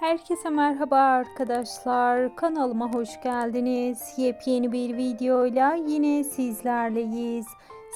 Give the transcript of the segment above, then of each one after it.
Herkese merhaba arkadaşlar. Kanalıma hoş geldiniz. Yepyeni bir videoyla yine sizlerleyiz.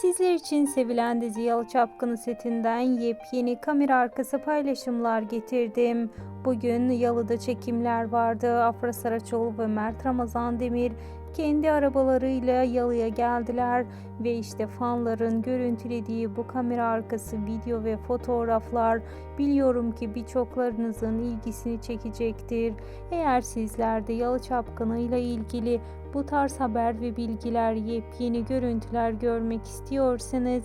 Sizler için sevilen dizi Yalı Çapkını setinden yepyeni kamera arkası paylaşımlar getirdim. Bugün Yalı'da çekimler vardı. Afra Saraçoğlu ve Mert Ramazan Demir kendi arabalarıyla Yalı'ya geldiler ve işte fanların görüntülediği bu kamera arkası video ve fotoğraflar biliyorum ki birçoklarınızın ilgisini çekecektir. Eğer sizler de Yalı Çapkını ile ilgili bu tarz haber ve bilgiler, yepyeni görüntüler görmek istiyorsanız